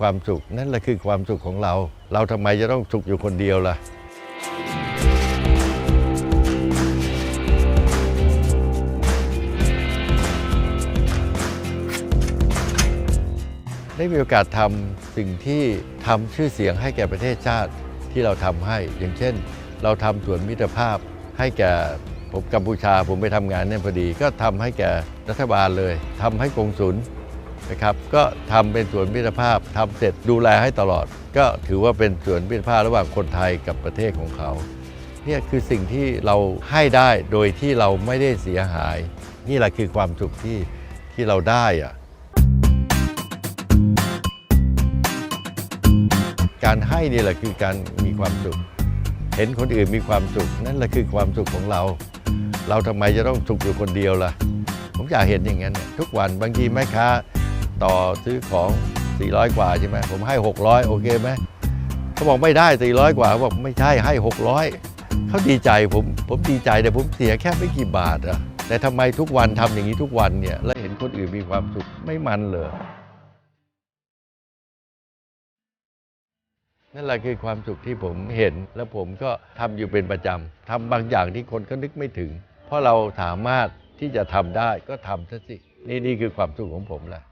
ความสุข นั่นแหละคือความสุขของเรา เราทำไมจะต้องสุขอยู่คนเดียวล่ะได้มีโอกาสทำสิ่งที่ทำชื่อเสียงให้แก่ประเทศชาติที่เราทำให้ อย่างเช่น เราทำสวนมิตรภาพให้แก่ผมกัมพูชา ผมไปทำงานเนี่ยพอดี ก็ทำให้แก่รัฐบาลเลยทำให้กงสุล นะครับก็ทำเป็นสวนมิตรภาพทำเสร็จดูแลให้ตลอด ก็ถือว่าเป็นสวนมิตรภาพระหว่างคนไทยกับประเทศของเขาเนี่ยคือสิ่งที่เราให้ได้โดยที่เราไม่ได้เสียหาย นี่แหละคือความสุขที่ที่เราได้อะการให้นี่แหละคือการมีความสุข เห็นคนอื่นมีความสุข นั่นแหละคือความสุขของเรา เราทำไมจะต้องสุขอยู่คนเดียวล่ะ ผมอยากเห็นอย่างนั้นทุกวันบางทีแม่ค้า ต่อซื้อของ 400 กว่าใช่ไหมผมให้ 600 โอเคไหมเขาบอกไม่ได้ 400 กว่าเขาบอกไม่ใช่ให้ 600 เขาดีใจผมผมดีใจแต่ผมเสียแค่ไม่กี่บาทอะแต่ทำไมทุกวันทำอย่างนี้ทุกวันเนี่ยแล้วเห็นคนอื่นมีความสุขไม่มันเลยนั่นแหละคือความสุขที่ผมเห็น แล้วผมก็ทำอยู่เป็นประจำทำบางอย่างที่คนก็นึกไม่ถึง เพราะเราสามารถที่จะทำได้ก็ทำซะสิ นี่นี่คือความสุขของผมแหละ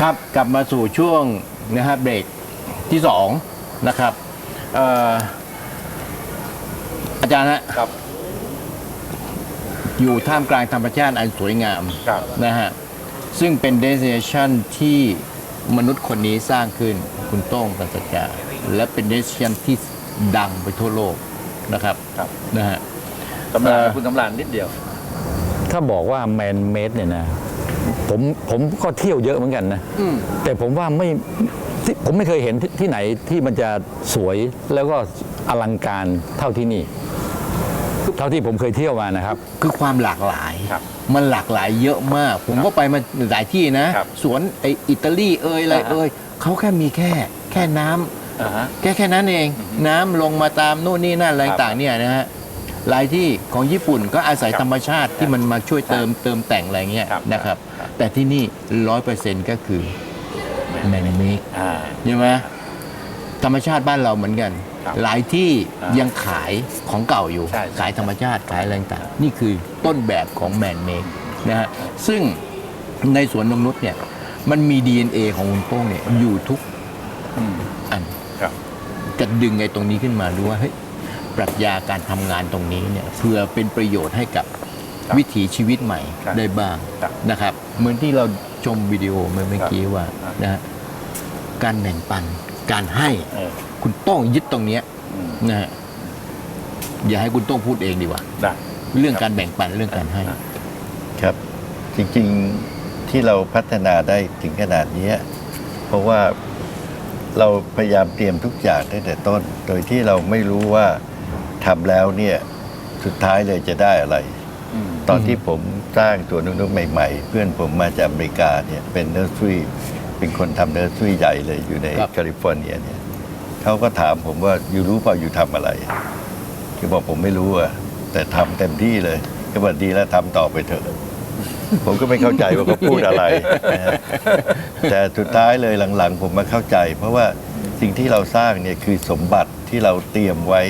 ครับกลับมาสู่ช่วงนะฮะเบรกที่สองนะครับเอ่ออาจารย์ฮะครับอยู่ท่ามกลางธรรมชาติอันสวยงามครับนะฮะซึ่งเป็นเดส i เ a ชันที่มนุษย์คนนี้สร้างขึ้นคุณโต้งกันสัจจาและเป็นเดส i เ a ชันที่ดังไปทั่วโลกนะครับครับนะฮะสำราญเอ่อ คุณสำราญนิดเดียว ถ้าบอกว่าแมนเมดเนี่ยนะผมผมก็เที่ยวเยอะเหมือนกันนะแต่ผมว่าไม่ที่ผมไม่เคยเห็นที่ที่ไหนที่มันจะสวยแล้วก็อลังการเท่าที่นี่ เท่าที่ผมเคยเที่ยวมานะครับ คือความหลากหลายครับมันหลากหลายเยอะมาก ผมก็ไปมาหลายที่นะครับสวนไออิตาลีเอ่ยอะไรอ่าฮะเอ่ยเขาแค่มีแค่แค่น้ำอ่าฮะแค่แค่นั้นเอง น้ำลงมาตามนู่นนี่นั่นอะไรครับต่างๆเนี่ยนะฮะ หลายที่ของญี่ปุ่นก็อาศัยครับธรรมชาติที่มันมาช่วยเติมเติมแต่งอะไรเงี้ยครับนะครับครับ แต่ที่นี่ร้อยเปอร์เซ็นต์ก็คือแมนเมกอ่า ใช่ไหมธรรมชาติบ้านเราเหมือนกัน ครับหลายที่อ่ายัยังขายของเก่าอยู่ ใช่ใช่ ขายธรรมชาติขายอะไรต่างๆนี่คือต้นแบบของแมนเมกนะฮะซึ่งในสวนนงนุษย์เนี่ยมันมี DNA ของคุณโป้งเนี่ยอยู่ทุกอืมอัน ครับ จะดึงไอ้ตรงนี้ขึ้นมาดูว่าเฮ้ย ปรัชญาการทำงานตรงนี้เนี่ยเพื่อเป็นประโยชน์ให้กับครับวิถีชีวิตใหม่ครับได้บ้างครับนะครับ เหมือนที่เราชมวิดีโอเมื่อเมื่อกี้ว่าครับ นะฮะการแบ่งปันการให้เออคุณต้องยึดตรงเนี้ยอืมนะฮะอย่าให้คุณต้องพูดเองดีกว่า ได้ เรื่องการแบ่งปันเรื่องการให้ ครับจริงๆที่เราพัฒนาได้ถึงขนาดนี้เพราะว่าเราพยายามเตรียมทุกอย่างตั้งแต่ต้น โดยที่เราไม่รู้ว่า ทำแล้วเนี่ยสุดท้ายเลยจะได้อะไรอืมตอนที่ผมสร้างสวนนกนกใหม่ๆ เพื่อนผมมาจากอเมริกาเนี่ยเป็นเนอร์สรีเป็นคนทำเนอร์สรีใหญ่เลยอยู่ในครับแคลิฟอร์เนียเนี่ยเขาก็ถามผมว่าอยู่รู้เปล่าอยู่ทำอะไรคือบอกผมไม่รู้อะแต่ทำเต็มที่เลยก็บอกดีแล้วทำต่อไปเถอะผมก็ไม่เข้าใจว่าเขาพูดอะไรนะฮะแต่สุดท้ายเลยหลังๆ ผมมาเข้าใจ เพราะว่าสิ่งที่เราสร้างเนี่ยคือสมบัติที่เราเตรียมไว้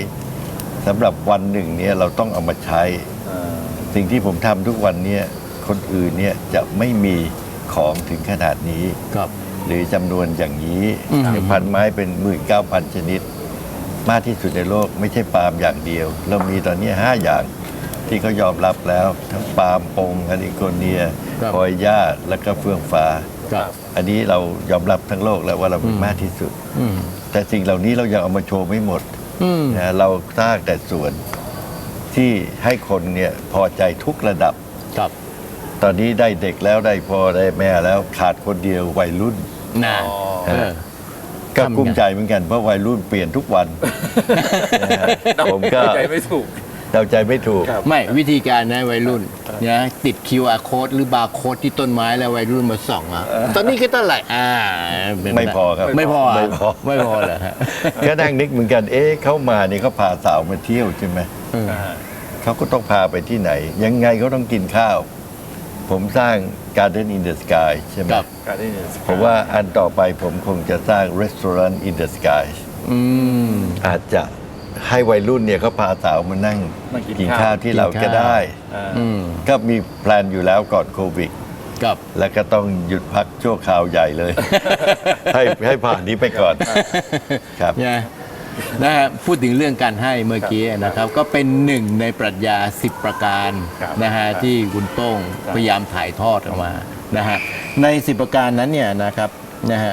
สำหรับวันหนึ่งเนี่ยเราต้องเอามาใช้เอ่อสิ่งที่ผมทำทุกวันเนี้คนอื่นเนี่ยจะไม่มีของถึงขนาดนี้ ครับ หรือจำนวนอย่างนี้อืมอย่างพันไม้เป็นหมื่นเก้าพันชนิด มากที่สุดในโลกไม่ใช่ปาล์มอย่างเดียว เรามีตอนนี้ห้าอย่างที่เขายอมรับแล้วทั้งปาล์มปงอะลิโกเนียครับคอยญาติและก็เฟื่องฟ้า ครับ อันนี้เรายอมรับทั้งโลกแล้วว่าเรามีมากที่สุดอืมแต่สิ่งเหล่านี้เรายังเอามาโชว์ไม่หมดอืม นะเราสร้างแต่ส่วนที่ให้คนเนี่ยพอใจทุกระดับ ครับตอนนี้ได้เด็กแล้วได้พ่อได้แม่แล้วขาดคนเดียววัยรุ่นน่าอ๋อเออ ก็ทำไงกุ้มใจเหมือนกันเพราะวัยรุ่นเปลี่ยนทุกวันนะฮะผมก็ ใจไม่ถูก เราใจไม่ถูกครับไม่วิธีการนะวัยรุ่นนะติด QR code หรือบาร์โค้ดที่ต้นไม้แล้ววัยรุ่นมาส่องอะตอนนี้คือเท่าไหร่อ่าเป็นปไม่พอครับไม่พอไม่พอไม่พอเหรอฮะก็นั่งนึกเหมือนกันเอ๊ะเขามานี่เขาพาสาวมาเที่ยวใช่ไหมอ่าเขาก็ต้องพาไปที่ไหน ยังไงเขาต้องกินข้าว ผมสร้าง Garden in the Sky ใช่ไหมครับการที่ผมว่าอันต่อไปผมคงจะสร้าง Restaurant in the Sky อืมอาจจะ ให้วัยรุ่นเนี่ยเขาพาสาวมานั่งนั่งกินกินข้าข้าววที่เรากินก็ข้าวได้อ่าอืมก็มีแพลนอยู่แล้วก่อนโควิดกับแล้วก็ต้องหยุดพักชั่วคราวใหญ่เลย ให้ให้ผ่านนี้ไปก่อนครับนะนะฮะพูดถึงเรื่องการให้เมื่อกี้นะครับ ก็เป็นหนึ่งในปรัชญา 10 ประการครับนะฮะครับที่คุณโต้งครับพยายามถ่ายทอดออกมานะฮะใน 10 ประการนั้นเนี่ยนะครับนะฮะ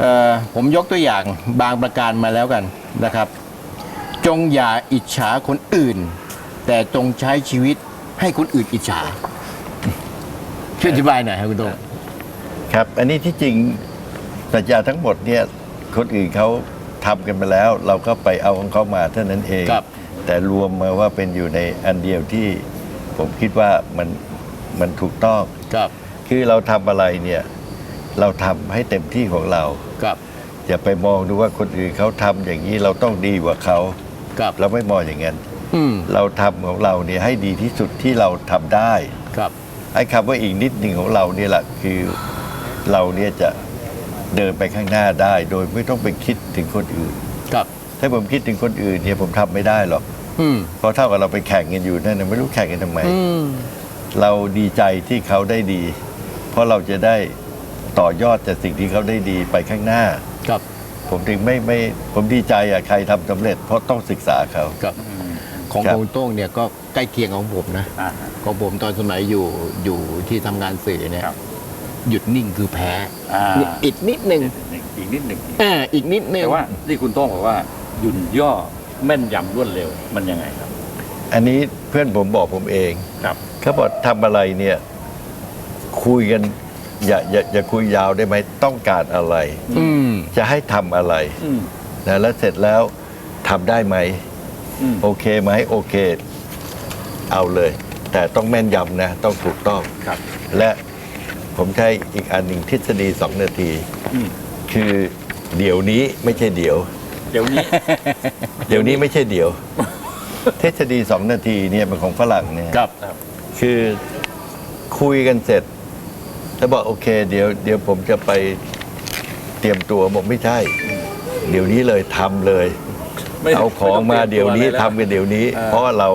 เอ่อผมยกตัวอย่างบางประการมาแล้วกันนะครับ จงอย่าอิจฉาคนอื่น แต่จงใช้ชีวิตให้คนอื่นอิจฉาช่วยอธิบายหน่อยครับคุณโต้งครับ อันนี้ที่จริงสัญญาทั้งหมดเนี่ยคนอื่นเขาทำกันไปแล้ว เราก็ไปเอาของเขามาเท่านั้นเอง ครับ แต่รวมมาว่าเป็นอยู่ในอันเดียวที่ผมคิดว่ามันมันถูกต้องกับคือเราทำอะไรเนี่ย เราทำให้เต็มที่ของเรากับ อย่าไปมองดูว่าคนอื่นเขาทำอย่างนี้เราต้องดีกว่าเขา กับเราไม่มองอย่างนั้นอืมเราทำของเราเนี่ยให้ดีที่สุดที่เราทำได้กับไอ้คำว่าอีกนิดหนึ่งของเราเนี่ยแหละคือเราเนี่ยจะเดินไปข้างหน้าได้ โดยไม่ต้องไปคิดถึงคนอื่นกับ ถ้าผมคิดถึงคนอื่นเนี่ยผมทำไม่ได้หรอกอืมเพราะเท่ากับเราไปแข่งกันอยู่นั่นนะไม่รู้แข่งกันทำไมอืมเราดีใจที่เขาได้ดี เพราะเราจะได้ต่อยอดจากสิ่งที่เขาได้ดีไปข้างหน้ากับ ผมถึงไม่ไม่ผมดีใจอะใครทำสำเร็จ เพราะต้องศึกษาเขากับของครับคุณโต้งเนี่ยก็ใกล้เคียงของผมนะ อ่า ของผมตอนสมัยอยู่อยู่ที่ทำงานสื่อเนี่ยครับหยุดนิ่งคือแพ้อ่านี่อีกนิดหนึ่งอีกนิดหนึ่งอ่าอีกนิดหนึ่งแต่ว่าที่คุณโต้งบอกว่าหยุ่นย่อแม่นยำรวดเร็วมันยังไงครับ อันนี้เพื่อนผมบอกผมเองครับ เขาบอกทำอะไรเนี่ย คุยกัน อย่าอย่าอย่าคุยยาวได้ไหมต้องการอะไร อืม จะให้ทำอะไรอืม นะแล้วเสร็จแล้วทำได้ไหม อืม โอเคไหมโอเค เอาเลย แต่ต้องแม่นยำนะ ต้องถูกต้อง ครับ และผมใช้อีกอันหนึ่งทฤษฎีสองนาที อืม คือเดี๋ยวนี้ไม่ใช่เดี๋ยว เดี๋ยวนี้ เดี๋ยวนี้ไม่ใช่เดี๋ยว ทฤษฎีสองนาทีเนี่ยเป็นของฝรั่งเนี่ยกับ คือคุยกันเสร็จ แล้วบอกโอเค เดี๋ยวเดี๋ยวผมจะไปเตรียมตัวบอกไม่ใช่ เดี๋ยวนี้เลยทำเลย ไม่เอาของมาเดี๋ยวนี้ไม่ทำต้องเตรียมตัวอะไรแล้วกันเดี๋ยวนี้อ่าเพราะว่าเรา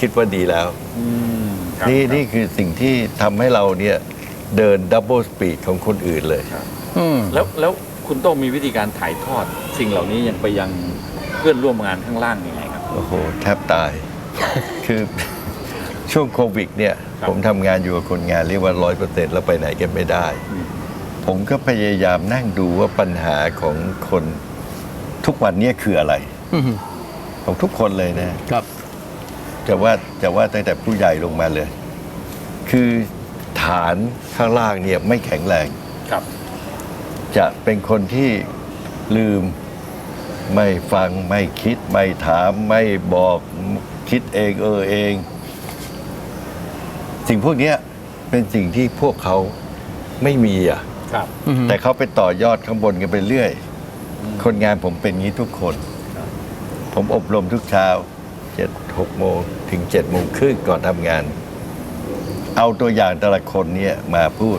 คิดว่าดีแล้ว อืมครับนี่ครับนี่คือสิ่งที่ทำให้เราเนี่ยเดินดับเบิลสปีดของคนอื่นเลย อืม แล้วแล้วคุณโต้งมีวิธีการถ่ายทอด สิ่งเหล่านี้ยังไปยังเพื่อนร่วมงานข้างล่างยังไงครับ โอ้โห แทบตาย คือ ช่วงโควิดเนี่ยครับผมทำงานอยู่กับคนงานเรียกว่าร้อยเปอร์เซ็นต์แล้วไปไหนกันไม่ได้อืมผมก็พยายามนั่งดูว่าปัญหาของคนทุกวันเนี้คืออะไรอืมของทุกคนเลยนะกับจะว่าจะว่าตั้งแต่ผู้ใหญ่ลงมาเลย คือฐานข้างล่างเนี่ยไม่แข็งแรงครับ จะเป็นคนที่ลืมไม่ฟังไม่คิดไม่ถามไม่บอกคิดเองเออเอง สิ่งพวกเนี้ยเป็นสิ่งที่พวกเขาไม่มีอะ ครับอืมแต่เขาไปต่อยอดข้างบนกันไปเรื่อย คนงานผมเป็นงี้ทุกคน ผมอบรมทุกเช้าเจ็ดหกโมงถึงเจ็ดโมงครึ่งก่อนทำงาน เอาตัวอย่างแต่ละคนเนี่ยมาพูด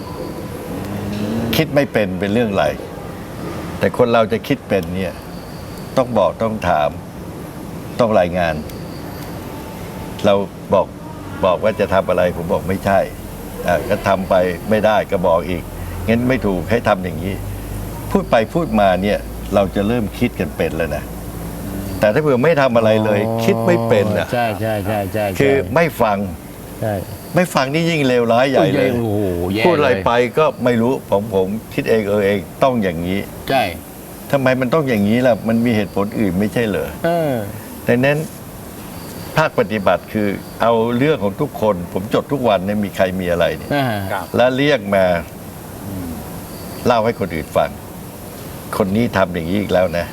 คิดไม่เป็นเป็นเรื่องไร แต่คนเราจะคิดเป็นเนี่ย ต้องบอกต้องถาม ต้องรายงาน เราบอก บอกว่าจะทำอะไรผมบอกไม่ใช่อะก็ทำไปไม่ได้ก็บอกอีกงั้นไม่ถูกให้ทำอย่างนี้ พูดไปพูดมาเนี่ยเราจะเริ่มคิดกันเป็นแล้วนะแต่ถ้าเผื่อไม่ทำอะไรเลย คิดไม่เป็นอะใช่ใช่ใช่ใช่คือไม่ฟังใช่ไม่ฟังนี่ยิ่งเลวร้ายใหญ่เลยโอ้โหแย่พูดอะไรเลยไปก็ไม่รู้ผมผมคิดเองเออเองต้องอย่างนี้ใช่ทำไมมันต้องอย่างนี้ล่ะมันมีเหตุผลอื่นไม่ใช่เหรอเออดังนั้น ภาคปฏิบัติคือเอาเรื่องของทุกคน ผมจดทุกวันเนี่ยมีใครมีอะไรเนี่ยอ่าครับ แล้วเรียกมาเล่าให้คนอื่นฟัง คนนี้ทำอย่างนี้อีกแล้วนะ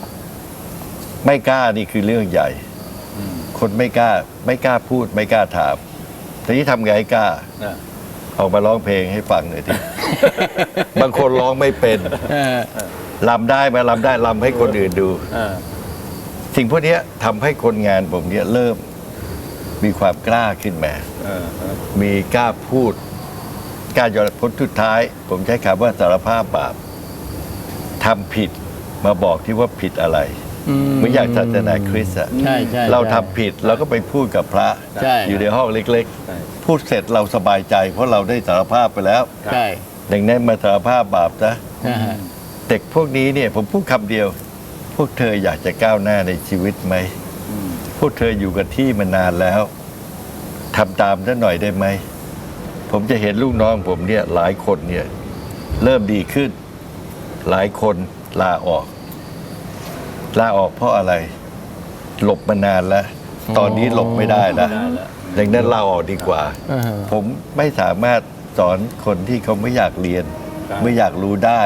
ไม่กล้านี่คือเรื่องใหญ่คนไม่กล้า ไม่กล้าพูด ไม่กล้าถามทีนี้ทำไงให้กล้าอ่าออกมาร้องเพลงให้ฟังหน่อยที บางคนร้องไม่เป็นเออลำได้ไหมาลำได้ลำให้คนอื่นดูอ่าสิ่งพวกเนี้ยทำให้คนงานผมเนี่ยเริ่ม มีความกล้าขึ้นมาอ่าอ่ามีกล้าพูดกล้ายอมรับผลสุดท้าย ผมใช้คำว่าสารภาพบาปทำผิดมาบอกที่ว่าผิดอะไรเหมือนอย่างศาสนาคริสต์อะใช่ใช่เราทำใช่ผิดเราก็ไปพูดกับพระใช่ อยู่ในห้องเล็กใช่ๆพูดเสร็จเราสบายใจ เพราะเราได้สารภาพไปแล้ว ใช่ดังนั้นมาสารภาพบาปนะอ่าฮะเด็กพวกนี้เนี่ยผมพูดคำเดียว พวกเธออยากจะก้าวหน้าในชีวิตไหม พวกเธออยู่กับที่มานานแล้วทำตามท่านหน่อยได้ไหม ผมจะเห็นลูกน้องผมเนี่ยหลายคนเนี่ย เริ่มดีขึ้น หลายคนลาออก ลาออกเพราะอะไร หลบมานานแล้ว ตอนนี้หลบไม่ได้แล้วได้แล้วดังนั้นลาออกดีกว่าอ่าฮะผมไม่สามารถสอนคนที่เขาไม่อยากเรียนครับไม่อยากรู้ได้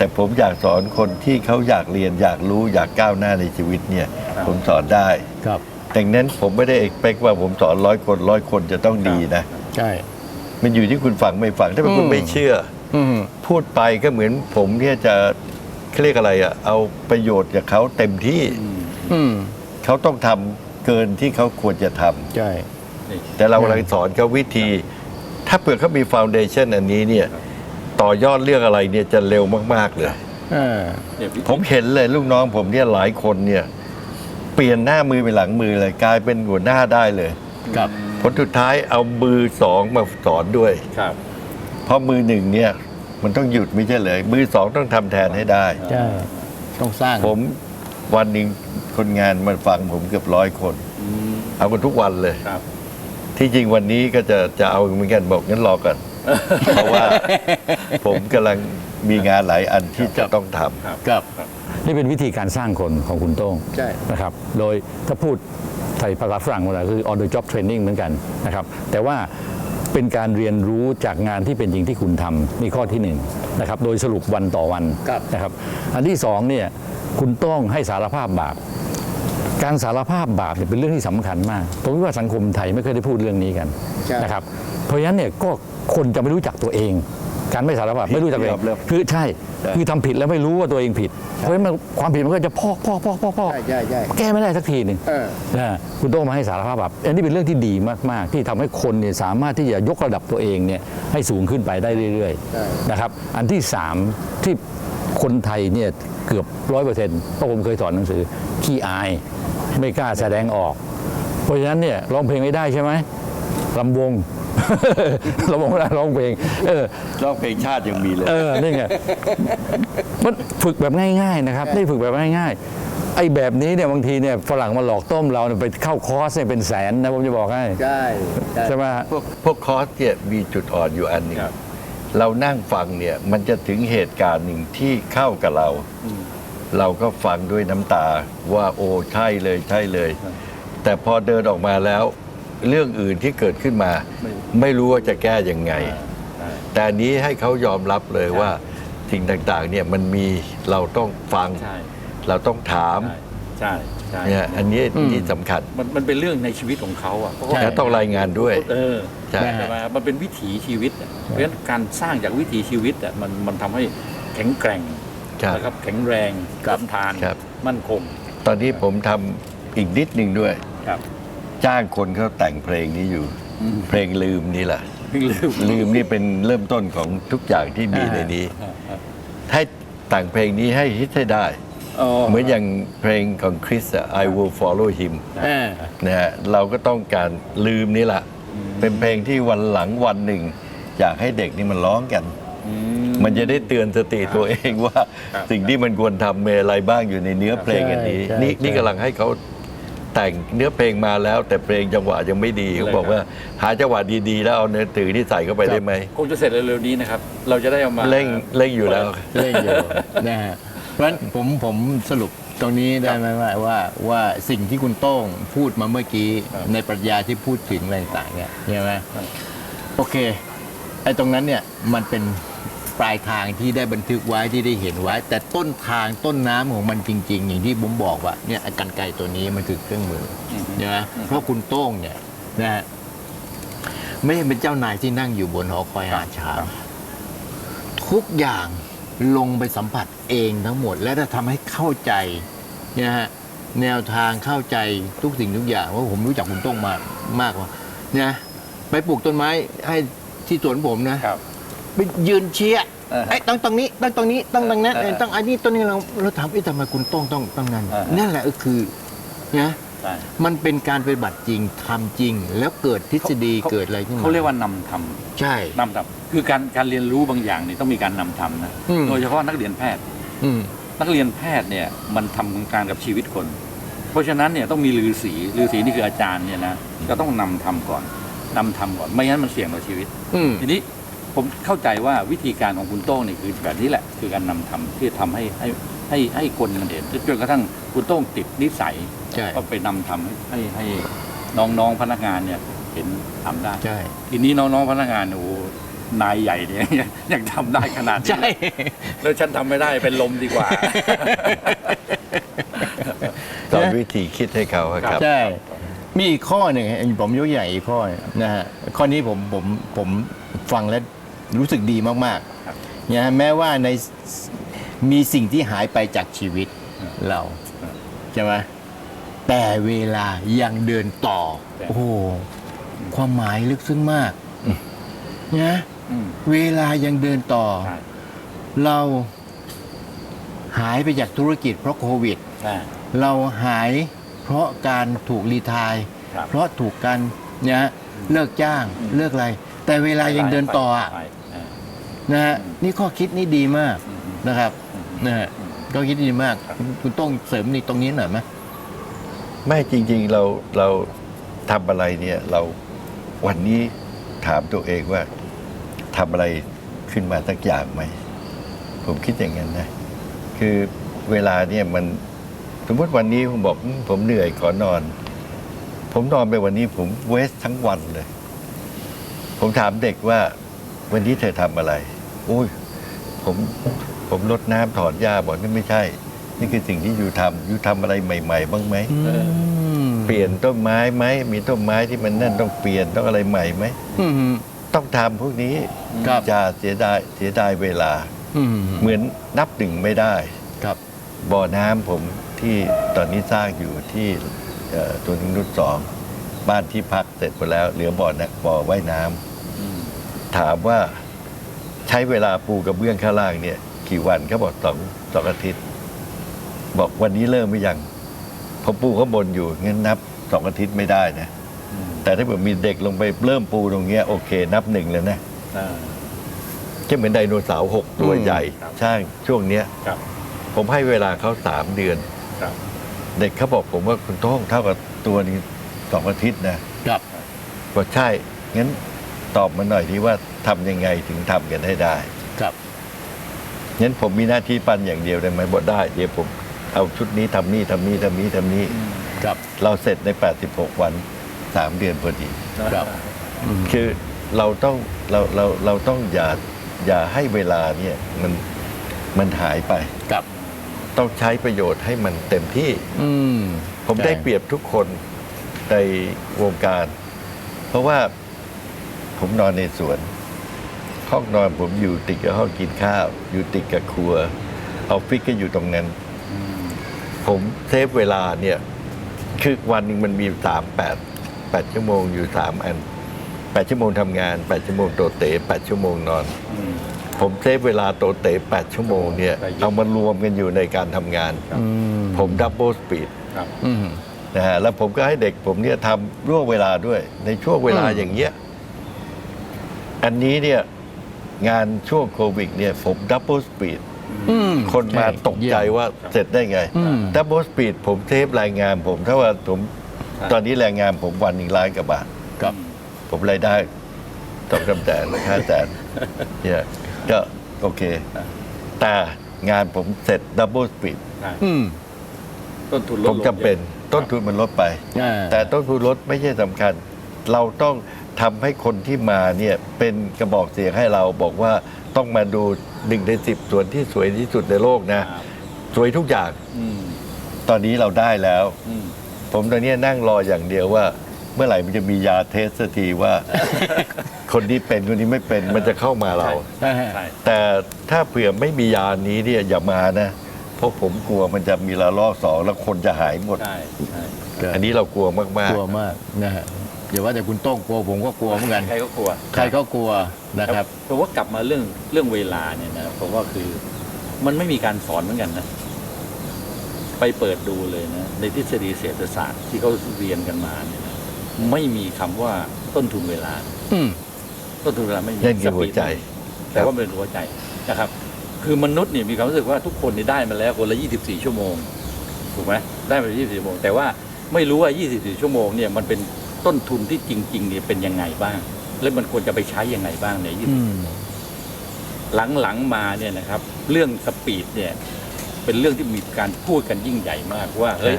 แต่ผมอยากสอนคนที่เขาอยากเรียนอยากรู้อยากก้าวหน้าในชีวิตเนี่ย ผมสอนได้ครับ ดังนั้นผมไม่ได้เอกเปกว่าผมสอนร้อยคนร้อยคนจะต้องดีนะ ใช่ มันอยู่ที่คุณฟังไม่ฟังถ้าเป็นคุณอืมไม่เชื่อ อืม พูดไปก็เหมือนผมเนี่ยจะเขาเรียกอะไรอะเอาประโยชน์จากเขาเต็มที่อืม เขาต้องทำเกินที่เขาควรจะทำใช่นี่แต่เรากำลังสอนเขาวิธี ถ้าเผื่อเขามีฟ u n เดชันอันนี้เนี่ย ต่อยอดเรื่องอะไรเนี่ยจะเร็วมาก ๆ เลยเออเนี่ยวิธีผมเห็นเลยลูกน้องผมเนี่ยหลายคนเนี่ย เปลี่ยนหน้ามือเป็นหลังมือเลยกลายเป็นหัวหน้าได้เลยครับ ผลสุดท้ายเอามือสองมาสอนด้วย ครับเพราะมือหนึ่งเนี่ย มันต้องหยุดไม่ใช่เลย มือสองต้องทำแทนให้ได้ ใช่ ต้องสร้าง ผมวันหนึ่งคนงานมาฟังผมเกือบร้อยคน อืมเอากันทุกวันเลย ครับ ที่จริงวันนี้ก็จะจะเอาเหมือนกันบอกงั้นรอก่อน เพราะว่าผมกำลังมีงานหลายอันที่จะต้องทำ ครับ นี่เป็นวิธีการสร้างคนของคุณโต้งใช่ นะครับ โดยถ้าพูดไทยภาษาฝรั่งว่าคือ on the job training เหมือนกันนะครับ แต่ว่าเป็นการเรียนรู้จากงานที่เป็นจริงที่คุณทำนี่ข้อที่หนึ่งนะครับ โดยสรุปวันต่อวันครับ นะครับ อันที่สองเนี่ยคุณต้องให้สารภาพบาป การสารภาพบาปเนี่ยเป็นเรื่องที่สำคัญมากผมคิดว่าสังคมไทยไม่เคยได้พูดเรื่องนี้กันใช่ นะครับ เพราะฉะนั้นเนี่ยก็คนจะไม่รู้จักตัวเอง การไม่สารภาพไม่รู้จักตัวเองยอมรับคือใช่ใช่คือทำผิดแล้วไม่รู้ว่าตัวเองผิด เพราะฉะนั้นมันความผิดมันก็จะพอกพอกพอกพอกพอกใช่ใช่ใช่แก้ไม่ได้สักทีหนึ่งเออนะคุณโต้องมาให้สารภาพบาปอันนี้เป็นเรื่องที่ดีมาก ๆ ที่ทำให้คนเนี่ยสามารถที่จะยกระดับตัวเองเนี่ยให้สูงขึ้นไปได้เรื่อยใช่ๆนะครับ อันที่สามที่คนไทยเนี่ยเกือบร้อยเปอร์เซ็นต์เพราะผมเคยสอนหนังสือขี้อายไม่กล้าแสดงออก เพราะฉะนั้นเนี่ยร้องเพลงไม่ได้ใช่ไหมลำวง ลำวงไม่ได้ร้องเพลงเออร้องเพลงชาติยังมีเลย เออนี่ไงมันฝึกแบบง่าย ๆ นะครับได้ฝึกแบบง่ายๆไอ้แบบนี้เนี่ยบางทีเนี่ยฝรั่งมาหลอกต้มเราเนี่ยไปเข้าคอร์สเนี่ยเป็นแสนนะผมจะบอกให้ใช่ใช่ใช่ไหมฮะพวกพวกคอร์สเนี่ยมีจุดอ่อนอยู่อันหนึ่งครับเรานั่งฟังเนี่ยมันจะถึงเหตุการณ์หนึ่งที่เข้ากับเรา เราก็ฟังด้วยน้ำตาว่าโอ้ใช่เลยใช่เลย แต่พอเดินออกมาแล้ว เรื่องอื่นที่เกิดขึ้นมา ไม่ไม่รู้ว่าจะแก้ยังไงใช่แต่อันนี้ให้เขายอมรับเลยใช่ว่าสิ่งต่างๆเนี่ยมันมีเราต้องฟัง ใช่เราต้องถามใช่ใช่เนี่ยอันนี้อืมนี่สำคัญมันมันเป็นเรื่องในชีวิตของเขาอะเพราะใช่และต้องรายงานด้วย เออใช่ ใช่ไหมมันเป็นวิถีชีวิตอะเพราะฉะนั้นการสร้างจากวิถีชีวิตอะมันมันทำให้แข็งแกร่งใช่นะครับแข็งแรงครับทนทานครับ มั่นคงตอนนี้ผมทำอีกนิดหนึ่งด้วย ครับ จ้างคนเขาแต่งเพลงนี้อยู่ เพลงลืมนี่แหละเพิ่งลืมลืมนี่เป็นเริ่มต้นของทุกอย่างที่มีในนี้ ให้แต่งเพลงนี้ให้ฮิตให้ได้ อ๋อเหมือนอย่างเพลงของคริสอะ I will follow him เออนะฮะเราก็ต้องการลืมนี่แหละเป็นเพลงที่วันหลังวันหนึ่ง อยากให้เด็กนี่มันร้องกัน มันจะได้เตือนสติตัวเองว่าครับสิ่งที่มันควรทำมีอะไรบ้างอยู่ในเนื้อเพลงอันนี้ ใช่นี่ใช่นี่กำลังให้เขา แต่งเนื้อเพลงมาแล้ว แต่เพลงจังหวะยังไม่ดีเขาบอกว่า หาจังหวะดีๆ แล้วเอาเนื้อตือที่ใส่เข้าไปได้ไหมคงจะเสร็จเร็วๆนี้นะครับ เราจะได้เอามาเร่งเร่งอยู่แล้วเล่นอยู่นะฮะเพราะฉะนั้นผมผมสรุปตรงนี้ได้ไหมว่าว่าว่าสิ่งที่คุณโต้งพูดมาเมื่อกี้ครับในปรัชญาที่พูดถึงอะไรต่างๆเนี่ยใช่ไหมโอเคไอ้ตรงนั้นเนี่ยมันเป็น ปลายทางที่ได้บันทึกไว้ที่ได้เห็นไว้ แต่ต้นทางต้นน้ำของมันจริง ๆ อย่างที่ผมบอกว่าเนี่ยไอ้กันไกรตัวนี้มันคือเครื่องมืออนะเพราะคุณโต้งเนี่ยนะฮะไม่ได้เป็นเจ้านายที่นั่งอยู่บนหอคอยหาช้างทุกอย่างลงไปสัมผัสเองทั้งหมด และถ้าทำให้เข้าใจนะฮะแนวทางเข้าใจทุกสิ่งทุกอย่างว่าผมรู้จักคุณโต้งมามากกว่าเนี่ยไปปลูกต้นไม้ให้ที่สวนผมนะครับ ไปยืนเชียร์เออไอ้ต้องตรงนี้ต้องตรงนี้ต้องตรงนั้นเออเออต้องอันนี้ต้นนี้เราเราถามไอ้ยทำไมคุณต้องต้องต้องนั้นเออนั่นแหละก็คือนะใช่มันเป็นการปฏิบัติจริงทำจริง แล้วเกิดทฤษฎีเขาเกิดอะไรขึ้นมาเขาเรียกว่านำทำใช่นำทำคือการการเรียนรู้บางอย่างเนี่ยต้องมีการนำทำนะอืม โดยเฉพาะนักเรียนแพทย์ อืม นักเรียนแพทย์เนี่ยมันทำการกับชีวิตคน เพราะฉะนั้นเนี่ยต้องมีฤาษีฤาษีนี่คืออาจารย์เนี่ยนะจะต้องนำทำก่อนนำทำก่อนไม่งั้นมันเสี่ยงต่อชีวิต อืม ทีนี้ ผมเข้าใจว่าวิธีการของคุณโต้งนี่คือแบบนี้แหละ คือการนำทำที่ทำให้ให้ให้ให้คนมันเห็นจนกระทั่งคุณโต้งติดนิสัย ใช่ก็ไปนำทำให้ให้ให้น้องๆพนักงานเนี่ยเห็นทำได้ ใช่ทีนี้น้องๆพนักงานโอ้โหนายใหญ่เนี่ย ยังยังทำได้ขนาดนี้ใช่แล้วฉันทำไม่ได้เป็นลมดีกว่าสอนวิธีคิดให้เขาอะครับ ใช่ มีอีกข้อหนึ่งผมยกอย่างอีกข้อนะฮะข้อนี้ผมผมผมฟังแล้ว รู้สึกดีมากครับๆนะฮะแม้ว่าในมีสิ่งที่หายไปจากชีวิตเราครับใช่ไหมแต่เวลายังเดินต่อแต่โอ้โหความหมายลึกซึ้งมากนะอืมเวลายังเดินต่อใช่เราหายไปจากธุรกิจเพราะโควิดใช่เราหายเพราะการถูกรีไทายครับเพราะถูกการเนี่ยเลิกจ้างอืมเลิกอะไร แต่เวลายังเดินต่ออะไปไป นะฮะอืมนี่ข้อคิดนี่ดีมากอืมอืมนะครับอืมนะฮะอืมข้อคิดดีมากครับคุณคุณต้องเสริมนี่ตรงนี้หน่อยไหมไม่จริง ๆ เราเราทำอะไรเนี่ยเราวันนี้ถามตัวเองว่าทำอะไรขึ้นมาสักอย่างไหม ผมคิดอย่างนั้นนะ คือเวลาเนี่ยมันสมมติวันนี้ผมบอกอืมผมเหนื่อยขอนอน ผมนอนไปวันนี้ผมเวสทั้งวันเลย ผมถามเด็กว่าวันนี้เธอทำอะไร อุ้ยผมผมลดน้ำถอนหญ้าบอกนี่ไม่ใช่ นี่คือสิ่งที่อยู่ทำอยู่ทำอะไรใหม่ ๆ บ้างไหมมเปลี่ยนต้นไม้ไหมมีต้นไม้ที่มันนั่นต้องเปลี่ยนต้องอะไรใหม่ไหม อืม ต้องทำพวกนี้ครับจะเสียดายเสียดายเวลา อืมเหมือนนับหนึ่งไม่ได้ ครับ บ่อน้ำผมที่ตอนนี้สร้างอยู่ที่เอ่อตัวนินุษสองบ้านที่พักเสร็จหมดแล้ว เหลือบ่อนะบ่อว่ายน้ำอืมถามว่า ใช้เวลาปูกระเบื้องข้างล่างเนี่ย กี่วันเขาบอกสองสองอาทิตย์ บอกวันนี้เริ่มไม่ยังพอปูข้างบนอยู่งั้นนับสองอาทิตย์ไม่ได้นะอืมแต่ถ้าเกิดมีเด็กลงไปเริ่มปูตรงเนี้ยโอเค นับหนึ่งเลยนะอ่า จะเหมือนไดโนเสาร์หกตัวอืม ใหญ่ ครับช่างช่วงเนี้ย ครับ ผมให้เวลาเขาสามเดือน ครับ เด็กเขาบอกผมว่าคุณโต้องเท่ากับตัวนี้สองอาทิตย์นะครับ บอกใช่ งั้น ตอบมาหน่อยดีว่าทำยังไงถึงทำกันให้ได้ครับ งั้นผมมีหน้าที่ปั้นอย่างเดียวได้ไหมบอกได้ เดี๋ยวผมเอาชุดนี้ทำนี่ทำนี่ทำนี่ทำนี่ ครับ เราเสร็จใน 86 วัน 3 เดือนพอดี ครับอืมคือเราต้องเราเราเราต้องอย่าอย่าให้เวลาเนี่ยมันมันหายไป ครับ ต้องใช้ประโยชน์ให้มันเต็มที่ อืมผมได้เปรียบทุกคนในวงการ เพราะว่า ผมนอนในสวน ห้องนอนผมอยู่ติดกับห้องกินข้าว อยู่ติดกับครัวออฟฟิศก็อยู่ตรงนั้น ผมเซฟเวลาเนี่ย คือวันหนึ่งมันมีสามแปดแปดชั่วโมงอยู่สามอันแปดชั่วโมงทำงานแปดชั่วโมงโตเตะแปดชั่วโมงนอนอืมผมเซฟเวลาโตเตะแปดชั่วโมงเนี่ยได้เยอะเอามารวมกันอยู่ในการทำงานอืมผมดับเบิลสปีดครับอืมนะฮะแล้วผมก็ให้เด็กผมเนี่ยทำร่วงเวลาด้วย ในช่วงเวลาอืมอย่างเงี้ย อันนี้เนี่ยงานช่วงโควิดเนี่ยผมดับเบิลสปีดอืม คนมาช่ตกใจเยี่ยมว่าเสร็จได้ไงอืม ดับเบิลสปีดผมเทปรายงานผมถ้าว่าผมครับตอนนี้แรงงานผมวันหนึ่งล้านกว่าบาท ครับ ผมรายได้สองสามแสนห้าแสนเนี่ยก็โอเค แต่งานผมเสร็จดับเบิลสปีดอืมต้นทุนลดผมลงจำเป็นยอะต้นทุนมันลดไป อ่าแต่ต้นทุนลดไม่ใช่สำคัญ เราต้อง ทำให้คนที่มาเนี่ยเป็นกระบอกเสียงให้เราบอกว่าต้องมาดูหนึ่งในสิบส่วนที่สวยที่สุดในโลกนะครับสวยทุกอย่างอืมตอนนี้เราได้แล้ว อืม ผมตอนนี้นั่งรออย่างเดียวว่า เมื่อไหร่มันจะมียาเทสสักทีว่า คนนี้เป็นคนนี้ไม่เป็นมันจะเข้ามาเรา ใช่ แต่ถ้าเผื่อไม่มียานี้เนี่ยอย่ามานะ เพราะผมกลัวมันจะมีระลอกสองแล้วคนจะหายหมด ใช่ ใช่ อันนี้เรากลัวมาก กลัวมากนะฮะ อย่าว่าแต่คุณโต้งกลัวผมก็กลัวเหมือนกันใครก็กลัวใครก็กลัวนะครับเพราะว่ากลับมาเรื่องเรื่องเวลาเนี่ยนะผมว่าคือมันไม่มีการสอนเหมือนกันนะ ไปเปิดดูเลยนะ ในทฤษฎีเศรษฐศาสตร์ที่เขาเรียนกันมาเนี่ยนะไม่มีคำว่าต้นทุนเวลา อืมต้นทุนเวลาไม่มีๆนั่นคือหัวใจ แต่ว่ามันเป็นหัวใจนะครับ คือมนุษย์เนี่ยมีความรู้สึกว่าทุกคนเนี่ยได้มาแล้วคนละ 24 ชั่วโมงถูกไหมได้มา24 ชั่วโมง แต่ว่าไม่รู้ว่า 24 ชั่วโมงเนี่ยมันเป็น ต้นทุนที่จริง ๆ เนี่ยเป็นยังไงบ้าง และมันควรจะไปใช้ยังไงบ้างในอืมหลังๆมาเนี่ยนะครับ เรื่องสปีดเนี่ย เป็นเรื่องที่มีการพูดกันยิ่งใหญ่มากว่าเฮ้ย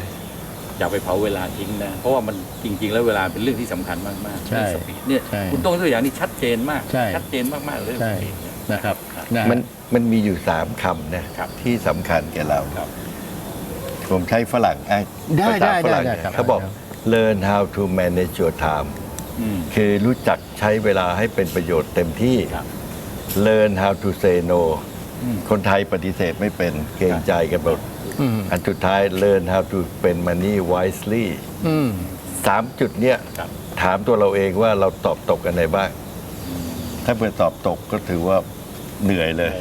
อย่าไปเผาเวลาทิ้งนะเพราะว่ามันจริง ๆ แล้วเวลาเป็นเรื่องที่สำคัญมากๆใช่เรื่องสปีดเนี่ยใช่คุณต้องตัวอย่างนี้ชัดเจนมากใช่ชัดเจนมากๆเลยใช่สปีดเนี่ยนะครับครับนะมันมันมีอยู่สามคำนะครับที่สำคัญแก่เราครับผมใช้ฝรั่งอ้างได้ภาษาได้ฝรั่งได้เนี่ยครับเขาบอก learn how to manage your time อืมคือรู้จักใช้เวลาให้เป็นประโยชน์เต็มที่ครับ learn how to say no อืมคนไทยปฏิเสธไม่เป็นเกรงใจกันหมดอืมอันสุดท้าย learn how to spend money wisely อืมสามจุดเนี้ยครับถามตัวเราเองว่าเราตอบตกกันไหนบ้าง ถ้าเผื่อตอบตกก็ถือว่า เหนื่อยเลย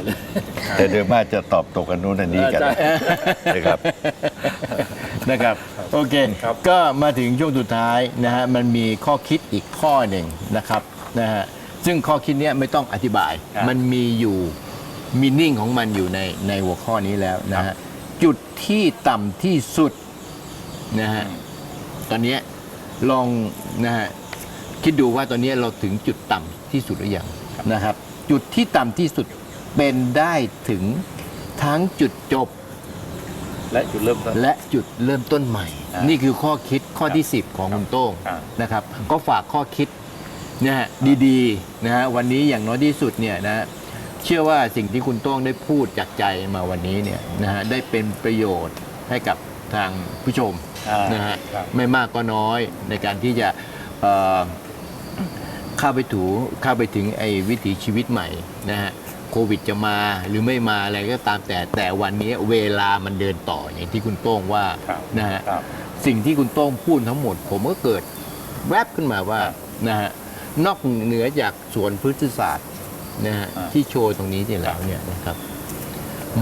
แต่เดิมมากจะตอบตกกันนู้นอันนี้กันใช่นะครับนะครับ โอเคครับก็มาถึงช่วงสุดท้ายนะฮะมันมีข้อคิดอีกข้อหนึ่งนะครับนะฮะซึ่งข้อคิดเนี้ยไม่ต้องอธิบายครับมันมีอยู่มีนิ่งของมันอยู่ในในหัวข้อนี้แล้วนะฮะจุดที่ต่ำที่สุดนะฮะตอนเนี้ยลองนะฮะคิดดูว่าตอนเนี้ยเราถึงจุดต่ำที่สุดหรือยังนะครับ จุดที่ต่ำที่สุดเป็นได้ถึงทั้งจุดจบและจุดเริ่มต้น และจุดเริ่มต้นใหม่ อ่านี่นี่คือข้อคิดข้อที่ 10 ของคุณโต้งครับนะครับ ก็ฝากข้อคิดนะฮะดีๆนะฮะวันนี้อย่างน้อยที่สุดเนี่ยนะเชื่อว่าสิ่งที่คุณโต้งได้พูดจากใจมาวันนี้เนี่ยนะฮะได้เป็นประโยชน์ให้กับทางผู้ชม อ่านนะฮะครับ ไม่มากก็น้อยในการที่จะเอ่อ เข้าไปถูเข้าไปถึงไอ้วิถีชีวิตใหม่นะฮะโควิดจะมาหรือไม่มาอะไรก็ตามแต่แต่วันนี้เวลามันเดินต่ออย่างที่คุณโต้งว่าครับนะฮะครับสิ่งที่คุณโต้งพูดทั้งหมด ผมก็เกิดแวบขึ้นมาว่าครับนะฮะนอกเหนือจากสวนพฤกษศาสตร์นะฮะอ่าที่โชว์ตรงนี้ที่แล้วเนี่ยนะครับ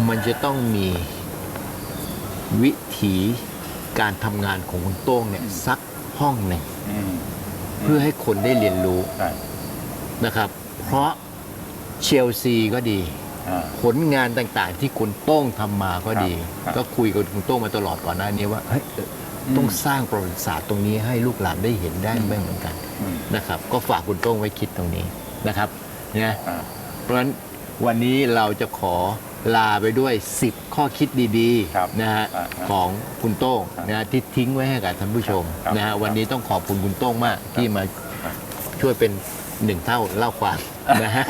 มันจะต้องมีวิถีการทำงานของคุณโต้งเนี่ยสักห้องหนึ่งอืม เพื่อให้คนได้เรียนรู้ใช่นะครับ เพราะเชลซีก็ดีอ่าผลงานต่างๆ ที่คุณโต้งทำมาก็ดีครับก็คุยกับคุณโต้งมาตลอดก่อนหน้านี้ว่าเฮ้ยเออต้องสร้างประวัติศาสตร์ตรงนี้ให้ลูกหลานได้เห็นได้ไม่เหมือนกันอืมนะครับ ก็ฝากคุณโต้งไว้คิดตรงนี้นะครับนะอ่าเพราะฉะนั้นวันนี้เราจะขอ ลาไปด้วย 10 ข้อคิดดีครับๆนะฮะอ่าครับของคุณโต้งครับนะฮะที่ทิ้งไว้ให้กับท่านผู้ชมครับนะฮะวันนี้ต้องขอบคุณคุณโต้งมากที่มาครับช่วยเป็นหนึ่งเท่าเล่าความนะฮะ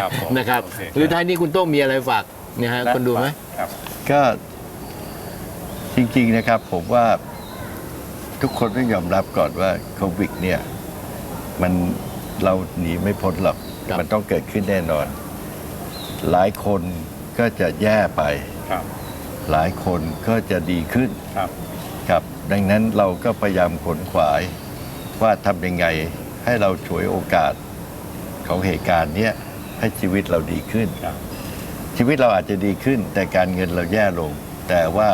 ครับผมนะครับโอเค หรือท้ายนี้คุณโต้งมีอะไรฝากนะฮะคนดูไหม ครับ ก็จริงๆนะครับผมว่าทุกคนต้องยอมรับก่อนว่าโควิดเนี่ย มันเราหนีไม่พ้นหรอก ครับ มันต้องเกิดขึ้นแน่นอน หลายคนก็จะแย่ไป ครับ หลายคนก็จะดีขึ้นครับ ครับ ดังนั้นเราก็พยายามขนขวายว่าทำยังไงให้เราฉวยโอกาสของเหตุการณ์เนี้ยให้ชีวิตเราดีขึ้น ครับ ชีวิตเราอาจจะดีขึ้น แต่การเงินเราแย่ลง แต่ว่า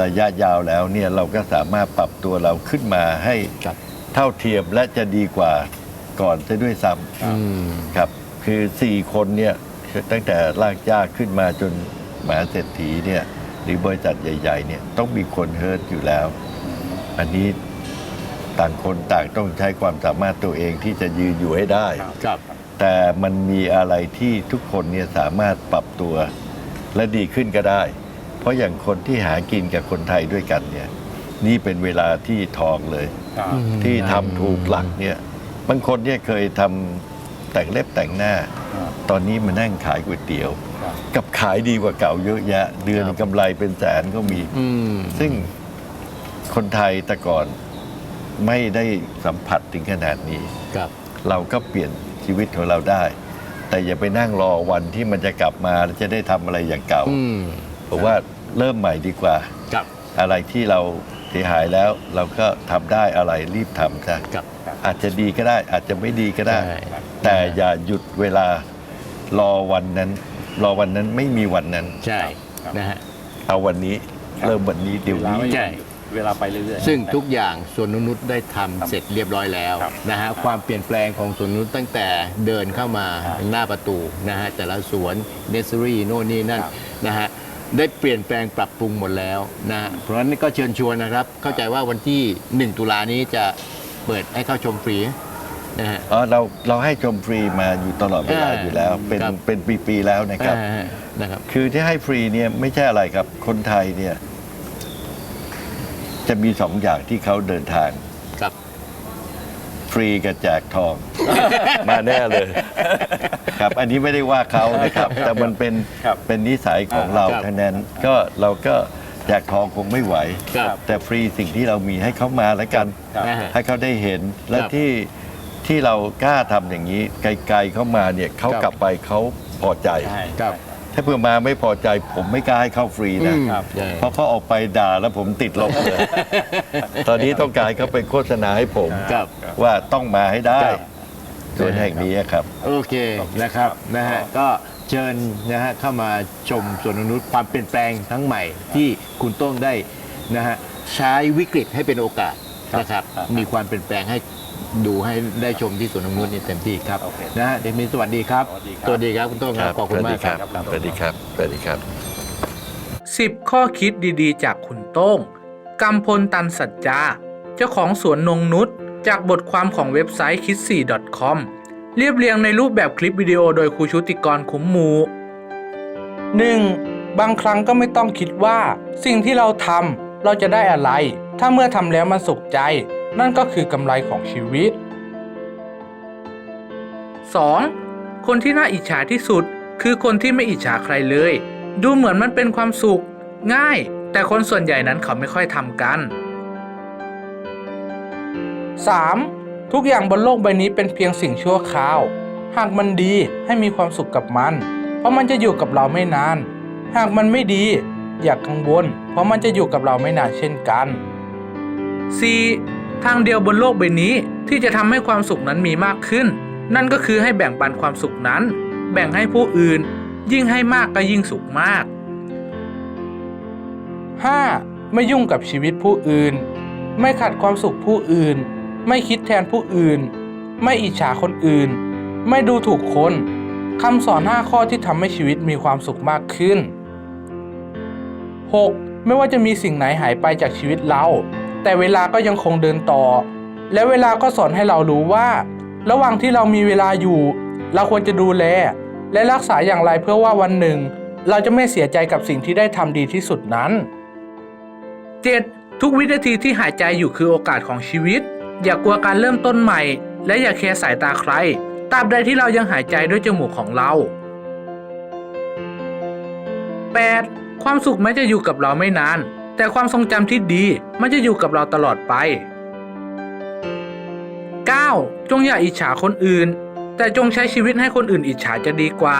ระยะยาวแล้วเนี่ยเราก็สามารถปรับตัวเราขึ้นมาให้ครับ เท่าเทียมและจะดีกว่าก่อนซะด้วยซ้อืมำครับ คือ 4 คนเนี่ย ตั้งแต่ลากยากขึ้นมาจนมหาเศรษฐีเนี่ยหรือบริษัทใหญ่ๆเนี่ยต้องมีคนเฮิร์ตอยู่แล้ว อันนี้ต่างคนต่างต้องใช้ความสามารถตัวเองที่จะยืนอยู่ให้ได้ ครับแต่มันมีอะไรที่ทุกคนเนี่ยสามารถปรับตัวและดีขึ้นก็ได้ เพราะอย่างคนที่หากินกับคนไทยด้วยกันเนี่ยนี่เป็นเวลาที่ทองเลย ครับอืมที่ทำถูกหลักเนี่ยบางคนเนี่ยเคยทำแต่งเล็บแต่งหน้าอ่า ตอนนี้มานั่งขายก๋วยเตี๋ยวครับกับขายดีกว่าเก่าเยอะแยะ เดือนครับกำไรเป็นแสนก็มีอืมซึ่งคนไทยแต่ก่อนไม่ได้สัมผัสถึงขนาดนี้ครับเราก็เปลี่ยนชีวิตของเราได้ แต่อย่าไปนั่งรอวันที่มันจะกลับมาแล้วจะได้ทำอะไรอย่างเก่าอืมผมว่าเริ่มใหม่ดีกว่าครับอะไรที่เราเสียหายแล้วเราก็ทำได้อะไรรีบทำซะครับ อาจจะดีก็ได้ อาจจะไม่ดีก็ได้ ใช่ แต่อย่าหยุดเวลารอวันนั้น รอวันนั้นไม่มีวันนั้น ใช่ครับ นะฮะ เอาวันนี้เริ่มวันนี้เดี๋ยวเวลานี้ ไม่ใช่ เวลาไปเรื่อยๆ ซึ่งทุกอย่างสวนนกนุษได้ทำครับเสร็จเรียบร้อยแล้วครับ นะฮะความเปลี่ยนแปลงของสวนนกนุษตั้งแต่เดินเข้ามาครับหน้าประตูนะฮะแต่ละสวนเนสซอรี่โน่นนี่นั่นครับนะฮะได้เปลี่ยนแปลงปรับปรุงหมดแล้วนะฮะเพราะฉะนั้นก็เชิญชวนนะครับ เข้าใจว่าวันที่ 1 ตุลานี้จะ เปิดให้เข้าชมฟรีนะฮะ อ๋อเราเราให้ชมฟรีมาอยู่ตลอดเวลาอ่าอยู่แล้ว เป็นครับ เป็นปีๆแล้วนะครับ อ่านะครับ คือที่ให้ฟรีเนี่ยไม่ใช่อะไรครับ คนไทยเนี่ย จะมีสองอย่างที่เขาเดินทางครับ ฟรีกับแจกทอง มาแน่เลย ครับ อันนี้ไม่ได้ว่าเขานะครับ แต่มันเป็นครับเป็นนิสัยของเราครับ ทั้งนั้น ก็เราก็ แจกทองคงไม่ไหว ครับ แต่ฟรีสิ่งที่เรามีให้เขามาแล้วกัน ครับ นะฮะ ให้เขาได้เห็นและครับที่ที่เรากล้าทำอย่างนี้ ไกลๆเข้ามาเนี่ยเขาครับ กลับไปเขาพอใจ ใช่ ครับ ถ้าเพื่อมาไม่พอใจผมไม่กล้าให้เข้าฟรีนะอืมครับ ใช่ เพราะเขาออกไปด่าแล้วผมติดลบเลย ตอนนี้ต้องการเขาไปโฆษณาให้ผม ครับ ว่าต้องมาให้ได้ครับสวนแห่งนี้ครับ โอเคนะครับนะฮะก็ เชิญนะฮะเข้ามาชมสวนนกนุษความเปลี่ยนแปลงทั้งใหม่ที่คุณโต้งได้นะฮะใช้วิกฤตให้เป็นโอกาสนะครับครับมีความเปลี่ยนแปลงให้ดูให้ได้ชมที่สวนนกนุษนี่เต็มที่ครับโอเค นะฮะเดมินสวัสดีครับสวัสดีครับสวัสดีครับคุณโต้งครับขอบคุณมากครับ สวัสดีครับสวัสดีครับ 10 ข้อคิดดีๆ จากคุณโต้งกำพลตันสัจจา เจ้าของสวนนงนุษจากบทความของเว็บไซต์คิด4 com เรียบเรียงในรูปแบบคลิปวิดีโอโดยครูชุติกรคุ้มมู 1. บางครั้งก็ไม่ต้องคิดว่า สิ่งที่เราทำเราจะได้อะไร ถ้าเมื่อทำแล้วมันสุขใจ นั่นก็คือกำไรของชีวิต 2. คนที่น่าอิจฉาที่สุด คือคนที่ไม่อิจฉาใครเลย ดูเหมือนมันเป็นความสุข ง่าย แต่คนส่วนใหญ่นั้นเขาไม่ค่อยทำกัน 3. ทุกอย่างบนโลกใบนี้เป็นเพียงสิ่งชั่วคราว หากมันดีให้มีความสุขกับมัน เพราะมันจะอยู่กับเราไม่นาน หากมันไม่ดีอย่ากกังวล เพราะมันจะอยู่กับเราไม่นานเช่นกัน 4. ทางเดียวบนโลกใบนี้ที่จะทำให้ความสุขนั้นมีมากขึ้น นั่นก็คือให้แบ่งปันความสุขนั้น แบ่งให้ผู้อื่น ยิ่งให้มากก็ยิ่งสุขมาก 5. ไม่ยุ่งกับชีวิตผู้อื่น ไม่ขัดความสุขผู้อื่น ไม่คิดแทนผู้อื่น ไม่อิจฉาคนอื่น ไม่ดูถูกคนคำสอน 5 ข้อที่ทำให้ชีวิตมีความสุขมากขึ้น 6. ไม่ว่าจะมีสิ่งไหนหายไปจากชีวิตเรา แต่เวลาก็ยังคงเดินต่อ และเวลาก็สอนให้เรารู้ว่า ระหว่างที่เรามีเวลาอยู่ เราควรจะดูแล และรักษาอย่างไรเพื่อว่าวันหนึ่ง เราจะไม่เสียใจกับสิ่งที่ได้ทำดีที่สุดนั้น 7. ทุกวินาทีที่หายใจอยู่คือโอกาสของชีวิต อย่ากลัวการเริ่มต้นใหม่ และอย่าแคร์สายตาใครตราบใดที่เรายังหายใจด้วยจมูกของเรา 8. ความสุขแม้จะอยู่กับเราไม่นาน แต่ความทรงจำที่ดีมันจะอยู่กับเราตลอดไป 9. จงอย่าอิจฉาคนอื่น แต่จงใช้ชีวิตให้คนอื่นอิจฉาจะดีกว่า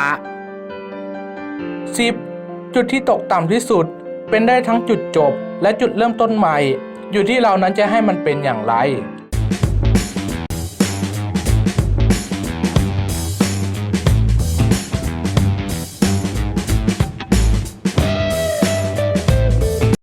10. จุดที่ตกต่ำที่สุด เป็นได้ทั้งจุดจบและจุดเริ่มต้นใหม่ อยู่ที่เรานั้นจะให้มันเป็นอย่างไร